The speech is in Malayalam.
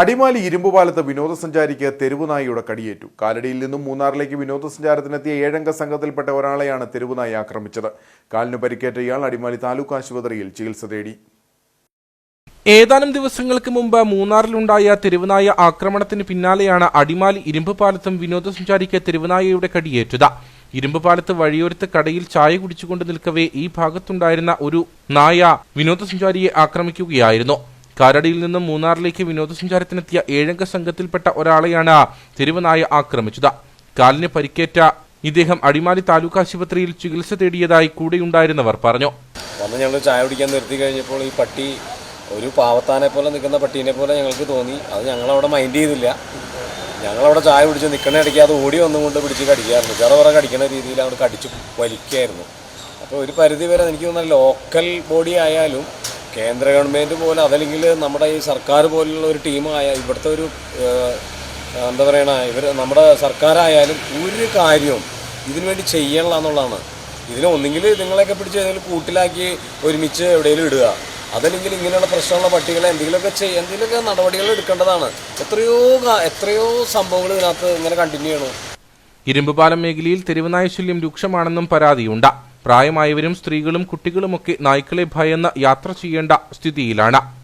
അടിമാലി ഇരുമ്പുപാലത്ത് വിനോദസഞ്ചാരിക്ക് തെരുവുനായിയുടെ കടിയേറ്റു. കാലടിയിൽ നിന്നും മൂന്നാറിലേക്ക് വിനോദസഞ്ചാരത്തിനെത്തിയ ഏഴംഗ സംഘത്തിൽപ്പെട്ട ഒരാളെയാണ് തെരുവുനായി ആക്രമിച്ചത്. കാലിന് പരിക്കേറ്റ ഇയാൾ അടിമാലി താലൂക്ക് ആശുപത്രിയിൽ ചികിത്സ തേടി. ഏതാനും ദിവസങ്ങൾക്ക് മുമ്പ് മൂന്നാറിലുണ്ടായ തെരുവുനായ ആക്രമണത്തിന് പിന്നാലെയാണ് അടിമാലി ഇരുമ്പുപാലത്തും വിനോദസഞ്ചാരിക്ക് തെരുവുനായയുടെ കടിയേറ്റത്. ഇരുമ്പുപാലത്ത് വഴിയോരത്ത് കടയിൽ ചായ കുടിച്ചുകൊണ്ട് നിൽക്കവേ ഈ ഭാഗത്തുണ്ടായിരുന്ന ഒരു നായ വിനോദസഞ്ചാരിയെ ആക്രമിക്കുകയായിരുന്നു. കാരടിയിൽ നിന്നും മൂന്നാറിലേക്ക് വിനോദസഞ്ചാരത്തിനെത്തിയ ഏഴംഗ സംഘത്തിൽപ്പെട്ട ഒരാളെയാണ് തെരുവനായ ആക്രമിച്ചത്. കാലിന് പരിക്കേറ്റ ഇദ്ദേഹം അടിമാലി താലൂക്ക് ആശുപത്രിയിൽ ചികിത്സ തേടിയതായി കൂടെയുണ്ടായിരുന്നവർ പറഞ്ഞു. വന്ന് ഞങ്ങൾ ചായ കുടിക്കാൻ നിർത്തി കഴിഞ്ഞപ്പോൾ ഈ പട്ടി ഒരു പാവത്താനെ പോലെ നിൽക്കുന്ന പട്ടീനെ പോലെ ഞങ്ങൾക്ക് തോന്നി. അത് ഞങ്ങളവിടെ മൈൻഡ് ചെയ്തില്ല. ഞങ്ങളവിടെ ചായ കുടിച്ച് നിൽക്കണ ഇടയ്ക്ക് അത് ഓടി വന്നും കൊണ്ട് പിടിച്ച് കടിക്കായിരുന്നു. ചെറ പറ കടിക്കുന്ന രീതിയിൽ അവിടെ കടിച്ച് വലിക്കായിരുന്നു. അപ്പോൾ ഒരു പരിധി വരെ എനിക്ക് തോന്നുന്ന ലോക്കൽ ബോഡി ആയാലും കേന്ദ്ര ഗവൺമെന്റ് പോലെ അതല്ലെങ്കിൽ നമ്മുടെ ഈ സർക്കാർ പോലുള്ള ഒരു ടീമായ ഇവിടുത്തെ ഒരു എന്താ പറയണ ഇവർ നമ്മുടെ സർക്കാരായാലും ഒരു കാര്യവും ഇതിനു വേണ്ടി ചെയ്യണില്ല എന്നുള്ളതാണ്. ഇതിനെ ഒന്നെങ്കിൽ നിങ്ങളെയൊക്കെ പിടിച്ച് ഏതെങ്കിലും കൂട്ടിലാക്കി ഒരുമിച്ച് എവിടെയെങ്കിലും ഇടുക. അതല്ലെങ്കിൽ ഇങ്ങനെയുള്ള പ്രശ്നമുള്ള പട്ടികളെ എന്തെങ്കിലുമൊക്കെ ചെയ്യുക എന്തെങ്കിലുമൊക്കെ നടപടികൾ എടുക്കേണ്ടതാണ്. എത്രയോ എത്രയോ സംഭവങ്ങൾ ഇതിനകത്ത് ഇങ്ങനെ കണ്ടിന്യൂ ചെയ്യണം. ഇരുമ്പുപാലം മേഖലയിൽ തെരുവുനായ ശല്യം രൂക്ഷമാണെന്നും പരാതിയുണ്ട്. പ്രായമായവരും സ്ത്രീകളും കുട്ടികളുമൊക്കെ നായ്ക്കളെ ഭയന്ന് യാത്ര ചെയ്യേണ്ട സ്ഥിതിയിലാണ്.